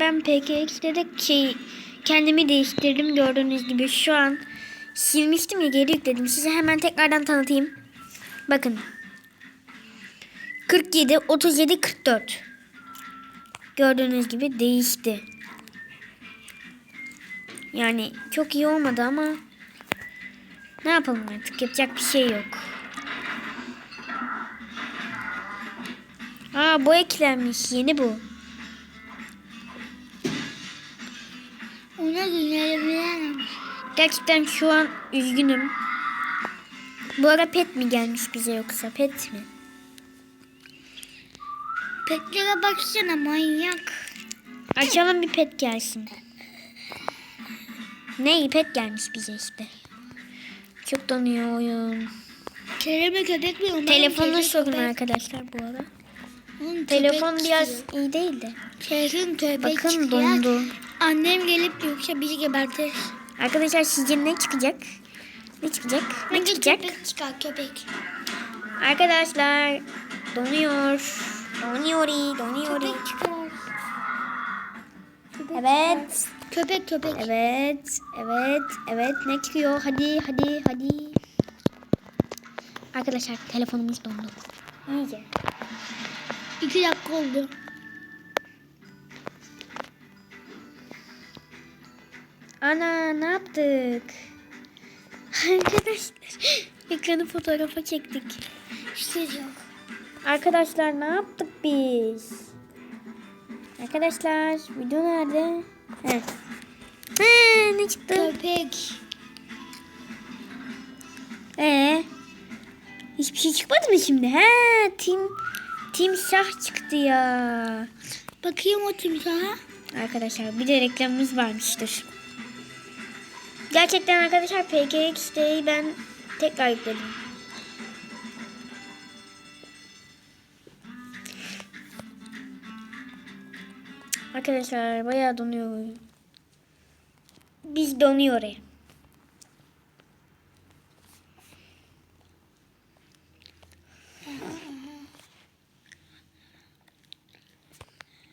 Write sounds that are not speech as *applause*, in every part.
ben PKX'de de şey kendimi değiştirdim gördüğünüz gibi şu an silmiştim ya geri yükledim. Size hemen tekrardan tanıtayım. Bakın. 47, 37, 44. Gördüğünüz gibi değişti. Yani çok iyi olmadı ama ne yapalım artık yapacak bir şey yok. Aa bu eklenmiş yeni bu. Ona günleyebilirim. Gerçekten şu an üzgünüm. Bu ara pet mi gelmiş bize yoksa pet mi? Petlere baksana manyak. Açalım bir pet gelsin. Ne pet gelmiş bize işte. Çok donuyor oyun. Kelime köpek mi? Umarım kelime sorun köpek. arkadaşlar bu ara. Oğlum, Telefon biraz çıkıyor. iyi değil de. Kesin köpek Bakın dondu. Annem gelip yoksa bizi gebertir. Arkadaşlar sizce ne çıkacak? Ne çıkacak? Ne Bence çıkacak? köpek çıkar köpek. Arkadaşlar donuyor. Donuyor, donuyor. Köpek çıkar. Evet. Köpek köpek. Evet, evet, evet. Ne çıkıyor? Hadi, hadi, hadi. Arkadaşlar telefonumuz dondu. İyice. İki dakika oldu. Ana ne yaptık? Arkadaşlar *gasps* ekranı fotoğrafa çektik. İşte yok. Arkadaşlar ne yaptık biz? Arkadaşlar video nerede? Heh. He, ne çıktı? Köpek. Ee, hiçbir şey çıkmadı mı şimdi? He, tim timsah çıktı ya. Bakayım o timsaha. Arkadaşlar bir de reklamımız varmıştır. Gerçekten arkadaşlar PKX'deyi ben tekrar yükledim. Arkadaşlar bayağı donuyor. Biz donuyor.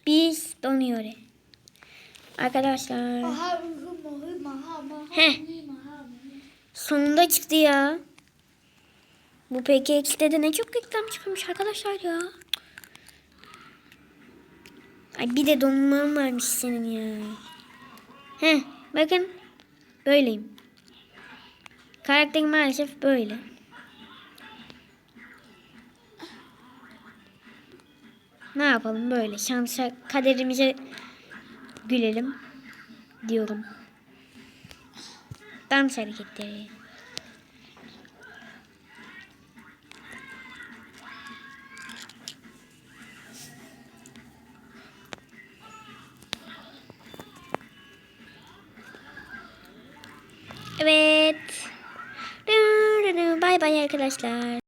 Biz donuyor. Arkadaşlar. Heh. Sonunda çıktı ya. Bu PKX'de de ne çok reklam çıkmış arkadaşlar ya. Ay bir de donmam varmış senin ya. Heh bakın. Böyleyim. Karakterim maalesef böyle. Ne yapalım böyle şansa kaderimize gülelim diyorum. Dans hareketleri. Evet. Bay bay arkadaşlar.